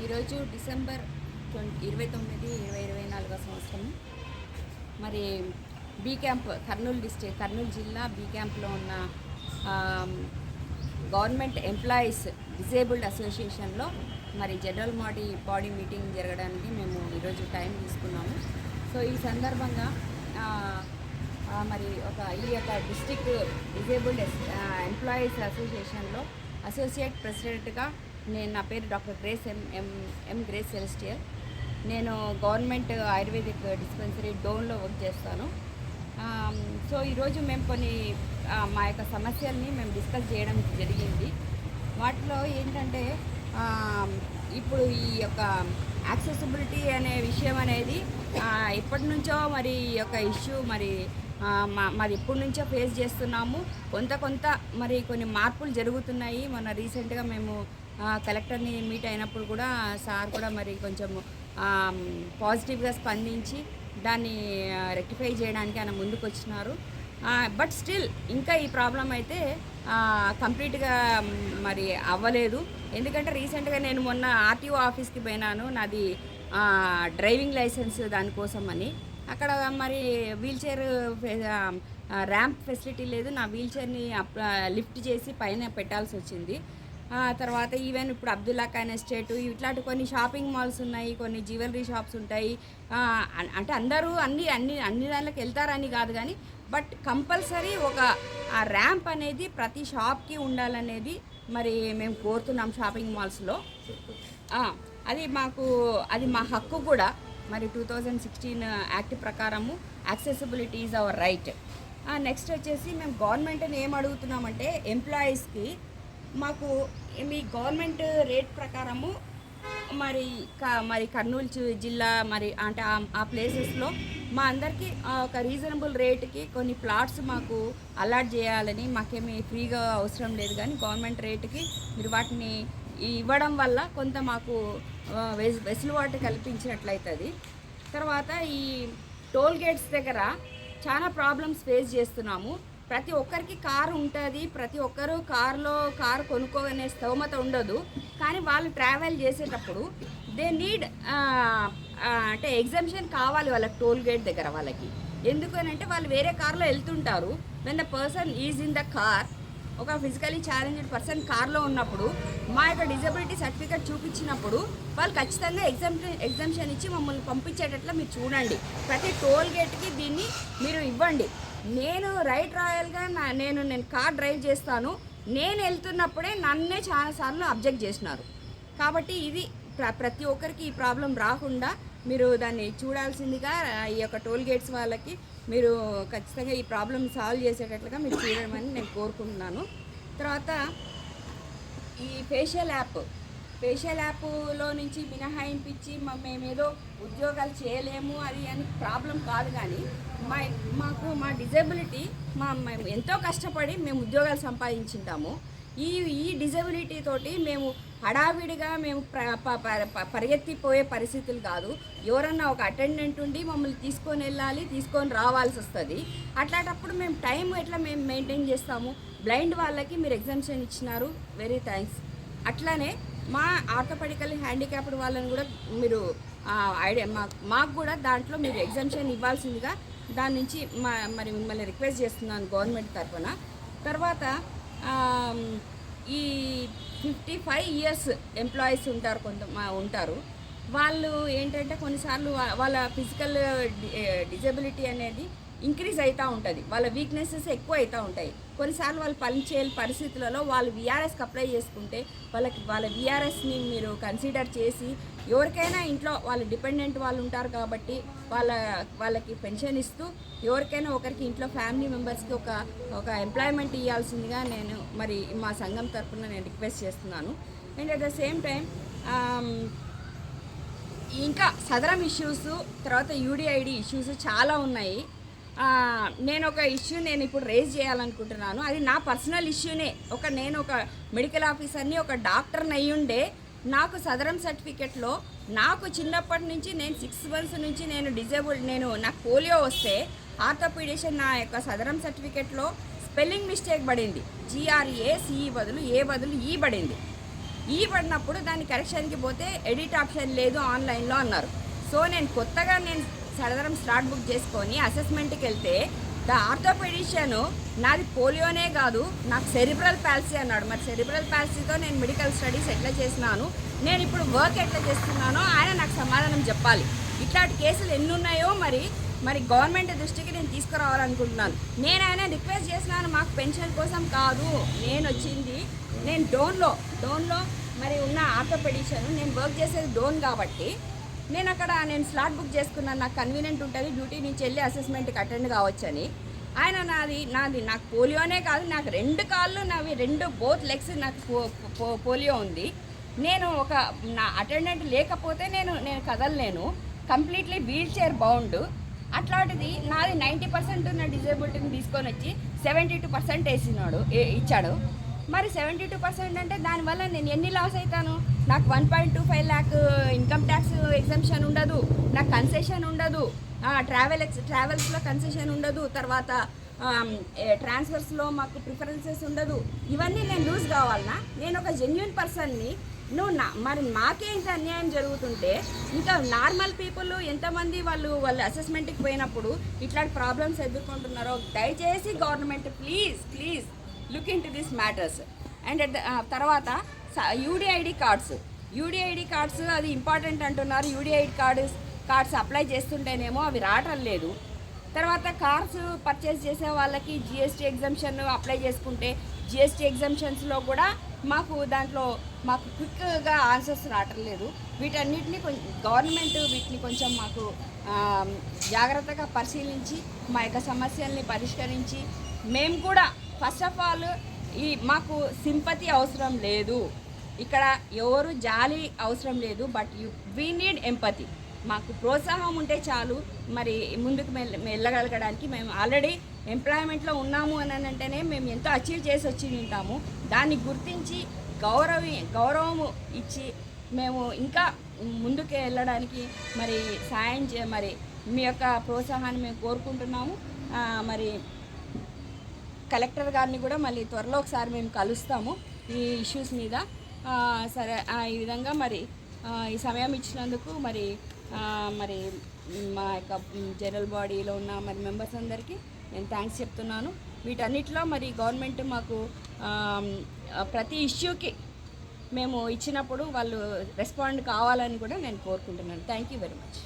ఈరోజు December twenty ఇరవై తొమ్మిది ఇరవై ఇరవై నాలుగో సంవత్సరం. మరి B camp Kurnool district Kurnool జిల్లా బీ క్యాంప్లో ఉన్న గవర్నమెంట్ ఎంప్లాయీస్ డిసేబుల్డ్ అసోసియేషన్లో మరి జనరల్ బాడీ బాడీ మీటింగ్ జరగడానికి మేము ఈరోజు టైం తీసుకున్నాము. సో ఈ సందర్భంగా మరి ఒక ఈ యొక్క డిస్టిక్ డిజేబుల్డ్ ఎంప్లాయీస్ అసోసియేషన్లో అసోసియేట్ ప్రెసిడెంట్గా నేను నా పేరు doctor Grace M M M Grace Celestial. నేను గవర్నమెంట్ ఆయుర్వేదిక్ డిస్పెన్సరీ డోన్లో వర్క్ చేస్తాను. సో ఈరోజు మేము కొన్ని మా యొక్క సమస్యల్ని మేము డిస్కస్ చేయడం జరిగింది. వాటిలో ఏంటంటే ఇప్పుడు ఈ యొక్క యాక్సెసిబిలిటీ అనే విషయం అనేది ఎప్పటి నుంచో మరి ఈ యొక్క ఇష్యూ మరి మా మాది ఎప్పటి నుంచో ఫేస్ చేస్తున్నాము. కొంత కొంత మరి కొన్ని మార్పులు జరుగుతున్నాయి. మొన్న రీసెంట్గా మేము కలెక్టర్ని మీట్ అయినప్పుడు కూడా సార్ కూడా మరి కొంచెం పాజిటివ్గా స్పందించి దాన్ని రెక్టిఫై చేయడానికి ఆయన ముందుకు వచ్చినారు బట్ స్టిల్ ఇంకా ఈ ప్రాబ్లం అయితే కంప్లీట్గా మరి అవ్వలేదు. ఎందుకంటే రీసెంట్గా నేను మొన్న ఆర్టీఓ ఆఫీస్కి పోయినాను. నాది డ్రైవింగ్ లైసెన్స్ దానికోసం అని అక్కడ మరి వీల్ చైర్ ర్యాంప్ ఫెసిలిటీ లేదు. నా వీల్ చైర్ని లిఫ్ట్ చేసి పైన పెట్టాల్సి వచ్చింది తర్వాత ఈవెన్ ఇప్పుడు అబ్దుల్లా ఖాన్ ఎస్టేట్ ఇట్లాంటి కొన్ని షాపింగ్ మాల్స్ ఉన్నాయి కొన్ని జ్యువెలరీ షాప్స్ ఉంటాయి. అన్- అంటే అందరూ అన్ని అన్ని అన్ని దానిలోకి వెళ్తారని కాదు కానీ బట్ కంపల్సరీ ఒక ఆ ర్యాంప్ అనేది ప్రతి షాప్కి ఉండాలనేది మరి మేము కోరుతున్నాం షాపింగ్ మాల్స్లో అది మాకు అది మా హక్కు కూడా. మరి టూ థౌజండ్ సిక్స్టీన్ యాక్ట్ ప్రకారము accessibility is our right next వచ్చేసి మేము గవర్నమెంట్ని ఏం అడుగుతున్నామంటే ఎంప్లాయీస్కి మాకు మీ గవర్నమెంట్ రేట్ ప్రకారము మరి క- మరి కర్నూలు జిల్లా మరి అంటే ఆ- ఆ ప్లేసెస్లో మా అందరికీ ఒక రీజనబుల్ రేట్కి కొన్ని ప్లాట్స్ మాకు అలాట్ చేయాలని మాకేమీ ఫ్రీగా అవసరం లేదు కానీ గవర్నమెంట్ రేటుకి మీరు వాటిని ఇవ్వడం వల్ల కొంత మాకు వెస్- వెసులుబాటు కల్పించినట్లయితుంది. తర్వాత ఈ టోల్ గేట్స్ దగ్గర చాలా ప్రాబ్లమ్స్ ఫేస్ చేస్తున్నాము. ప్రతి ఒక్కరికి కారు ఉంటుంది ప్రతి ఒక్కరు కారులో కారు కొనుక్కోనే స్తోమత ఉండదు. కానీ వాళ్ళు ట్రావెల్ చేసేటప్పుడు దే నీడ్ అంటే ఎగ్జామ్షన్ కావాలి వాళ్ళకి టోల్ గేట్ దగ్గర వాళ్ళకి. ఎందుకనంటే వాళ్ళు వేరే కార్లో వెళ్తుంటారు. When the person is in the car ఒక ఫిజికలీ ఛాలెంజ్డ్ పర్సన్ కార్లో ఉన్నప్పుడు మా యొక్క డిజబిలిటీ సర్టిఫికేట్ చూపించినప్పుడు వాళ్ళు ఖచ్చితంగా ఎగ్జామ్ ఎగ్జామ్షన్ ఇచ్చి మమ్మల్ని పంపించేటట్లు మీరు చూడండి. ప్రతి టోల్ గేట్కి దీన్ని మీరు ఇవ్వండి. నేను రైట్ రాయల్గా నా నేను నేను కార్ డ్రైవ్ చేస్తాను. నేను వెళ్తున్నప్పుడే నన్నే చాలాసార్లు అబ్జెక్ట్ చేసినారు. కాబట్టి ఇది ప్ర- ప్రతి ఒక్కరికి ఈ ప్రాబ్లం రాకుండా మీరు దాన్ని చూడాల్సిందిగా ఈ యొక్క టోల్ గేట్స్ వాళ్ళకి మీరు ఖచ్చితంగా ఈ ప్రాబ్లం సాల్వ్ చేసేటట్లుగా మీరు చూడమని నేను కోరుకుంటున్నాను. తర్వాత ఈ ఫేషియల్ యాప్ స్పెషల్ యాప్లో నుంచి మినహాయింపించి మా మేమేదో ఉద్యోగాలు చేయలేము అది అని ప్రాబ్లం కాదు కానీ మా మాకు మా డిజబిలిటీ మా మేము ఎంతో కష్టపడి మేము ఉద్యోగాలు సంపాదించుంటాము. ఈ ఈ డిజబిలిటీ తోటి మేము హడావిడిగా మేము ప- ప- పరిగెత్తిపోయే పరిస్థితులు కాదు. ఎవరన్నా ఒక అటెండెంట్ ఉండి మమ్మల్ని తీసుకొని వెళ్ళాలి తీసుకొని రావాల్సి వస్తుంది. అట్లాంటప్పుడు మేము టైం ఎట్లా మేము మెయింటైన్ చేస్తాము? బ్లైండ్ వాళ్ళకి మీరు ఎగ్జామ్షన్ ఇచ్చినారు. Very thanks. అట్లానే మా ఆర్థపడికల్ హ్యాండిక్యాప్డ్ వాళ్ళని కూడా మీరు ఐడియా మాకు కూడా దాంట్లో మీరు ఎగ్జామ్షన్ ఇవ్వాల్సిందిగా దాని నుంచి మా మరి మిమ్మల్ని రిక్వెస్ట్ చేస్తున్నాను గవర్నమెంట్ తరఫున. తర్వాత ఈ ఫిఫ్టీ ఫైవ్ ఇయర్స్ ఎంప్లాయీస్ ఉంటారు కొంత మా ఉంటారు. వాళ్ళు ఏంటంటే కొన్నిసార్లు వాళ్ళ ఫిజికల్ డిజబిలిటీ అనేది ఇంక్రీజ్ అవుతూ ఉంటుంది. వాళ్ళ వీక్నెసెస్ ఎక్కువ అవుతూ ఉంటాయి. కొన్నిసార్లు వాళ్ళు పనిచేయని పరిస్థితులలో వాళ్ళు విఆర్ఎస్కి అప్లై చేసుకుంటే వాళ్ళకి వాళ్ళ విఆర్ఎస్ని మీరు కన్సిడర్ చేసి ఎవరికైనా ఇంట్లో వాళ్ళు డిపెండెంట్ వాళ్ళు ఉంటారు కాబట్టి వాళ్ళ వాళ్ళకి పెన్షన్ ఇస్తూ ఎవరికైనా ఒకరికి ఇంట్లో ఫ్యామిలీ మెంబర్స్కి ఒక ఒక ఎంప్లాయ్మెంట్ ఇవ్వాల్సిందిగా నేను మరి మా సంఘం తరఫున నేను రిక్వెస్ట్ చేస్తున్నాను. And at the same time ఇంకా సదరం ఇష్యూస్ తర్వాత యూడిఐడి ఇష్యూస్ చాలా ఉన్నాయి. నేను ఒక ఇష్యూ నేను ఇప్పుడు రేజ్ చేయాలనుకుంటున్నాను. అది నా పర్సనల్ ఇష్యూనే ఒక నేను ఒక మెడికల్ ఆఫీసర్ని ఒక డాక్టర్ని అయ్యుండే నాకు సదరం సర్టిఫికెట్లో నాకు చిన్నప్పటి నుంచి నేను సిక్స్ మంత్స్ నుంచి నేను డిజేబుల్డ్ నేను నాకు పోలియో వస్తే ఆర్థోపీడిషన్ నా యొక్క సదరం సర్టిఫికెట్లో స్పెల్లింగ్ మిస్టేక్ పడింది. G R A C E బదులు ఏ బదులు ఈ పడింది. ఈ పడినప్పుడు దాన్ని కరెక్షన్కి పోతే ఎడిట్ ఆప్షన్ లేదు ఆన్లైన్లో అన్నారు. సో నేను కొత్తగా నేను సడదరం స్టార్ట్ బుక్ చేసుకొని అసెస్మెంట్కి వెళ్తే ద ఆర్థోపెడిషియన్ నాది పోలియోనే కాదు నాకు సెరిబ్రల్ ప్యాల్సీ అన్నాడు. మరి సెరిబ్రల్ ప్యాల్సీతో నేను మెడికల్ స్టడీస్ ఎట్లా చేసినాను నేను ఇప్పుడు వర్క్ ఎట్లా చేస్తున్నానో ఆయన నాకు సమాధానం చెప్పాలి. ఇట్లాంటి కేసులు ఎన్ని ఉన్నాయో మరి మరి గవర్నమెంట్ దృష్టికి నేను తీసుకురావాలనుకుంటున్నాను. నేను ఆయన రిక్వెస్ట్ చేసినాను మాకు పెన్షన్ కోసం కాదు. నేను వచ్చింది నేను డోన్లో డోన్లో మరి ఉన్న ఆర్థోపెడిషియన్ నేను వర్క్ చేసేది డోన్ కాబట్టి నేను అక్కడ నేను స్లాట్ బుక్ చేసుకున్నాను. నాకు కన్వీనియంట్ ఉంటుంది. డ్యూటీ నుంచి వెళ్ళి అసెస్మెంట్కి అటెండ్ కావచ్చని. ఆయన నాది నాది నాకు పోలియోనే కాదు. నాకు రెండు కాళ్ళు నావి రెండు బోత్ లెగ్స్ నాకు పో- పో- పోలియో ఉంది. నేను ఒక నా అటెండెంట్ లేకపోతే నేను నేను కదలలేను. కంప్లీట్లీ వీల్ చైర్ బౌండ్ అట్లాంటిది నాది నైంటీ పర్సెంట్ ఉన్న డిజేబిలిటీని తీసుకొని వచ్చి సెవెంటీ టూ పర్సెంట్ వేసినాడు ఇచ్చాడు. మరి సెవెంటీ టూ పర్సెంట్ అంటే దానివల్ల నేను ఎన్ని లాస్ అవుతాను నాకు one point two five lakh income tax exemption ఉండదు. నాకు కన్సెషన్ ఉండదు. ట్రావెల్ ఎక్స్ ట్రావెల్స్లో కన్సెషన్ ఉండదు. తర్వాత um, ట్రాన్స్ఫర్స్లో మాకు ప్రిఫరెన్సెస్ ఉండదు. ఇవన్నీ నేను లూజ్ కావాలన్నా నేను ఒక జెన్యున్ పర్సన్ని నువ్వు నా మరి మాకే ఇంత అన్యాయం జరుగుతుంటే ఇంకా నార్మల్ పీపుల్ ఎంతమంది వాళ్ళు వాళ్ళు అసెస్మెంట్కి పోయినప్పుడు ఇట్లాంటి ప్రాబ్లమ్స్ ఎదుర్కొంటున్నారో దయచేసి government please please look in to this matters and తర్వాత యూడిఐడి కార్డ్స్ యూడిఐడి కార్డ్స్ అది ఇంపార్టెంట్ అంటున్నారు. యూడిఐడి కార్డ్స్ కార్డ్స్ అప్లై చేస్తుంటేనేమో అవి రావటం లేదు. తర్వాత కార్స్ పర్చేస్ చేసే వాళ్ళకి జిఎస్టీ ఎగ్జామ్షన్ అప్లై చేసుకుంటే జిఎస్టీ ఎగ్జామ్షన్స్లో కూడా మాకు దాంట్లో మాకు క్విక్గా ఆన్సర్స్ రావటం లేదు. వీటన్నిటిని కొంచెం గవర్నమెంట్ వీటిని కొంచెం మాకు జాగ్రత్తగా పరిశీలించి మా యొక్క సమస్యల్ని పరిష్కరించి మేము కూడా ఫస్ట్ ఆఫ్ ఆల్ ఈ మాకు సింపతి అవసరం లేదు. ఇక్కడ ఎవరు జాలి అవసరం లేదు but you we need empathy మాకు ప్రోత్సాహం ఉంటే చాలు. మరి ముందుకు వెళ్ళగలగడానికి మేము ఆల్రెడీ ఎంప్లాయ్మెంట్లో ఉన్నాము అని అంటేనే మేము ఎంతో అచీవ్ చేసి వచ్చి ఉంటాము. దాన్ని గుర్తించి గౌరవ గౌరవము ఇచ్చి మేము ఇంకా ముందుకు వెళ్ళడానికి మరి సాయం చే మరి మీ యొక్క ప్రోత్సాహాన్ని మేము కోరుకుంటున్నాము. మరి కలెక్టర్ గారిని కూడా మళ్ళీ త్వరలో ఒకసారి మేము కలుస్తాము ఈ ఇష్యూస్ మీద. సరే ఆ, ఈ విధంగా మరి ఈ సమయం ఇచ్చినందుకు మరి మరి మా యొక్క జనరల్ బాడీలో ఉన్న మరి మెంబర్స్ అందరికీ నేను థ్యాంక్స్ చెప్తున్నాను. వీటన్నిటిలో మరి గవర్నమెంట్ మాకు ప్రతి ఇష్యూకి మేము ఇచ్చినప్పుడు వాళ్ళు రెస్పాండ్ కావాలని కూడా నేను కోరుకుంటున్నాను. Thank you very much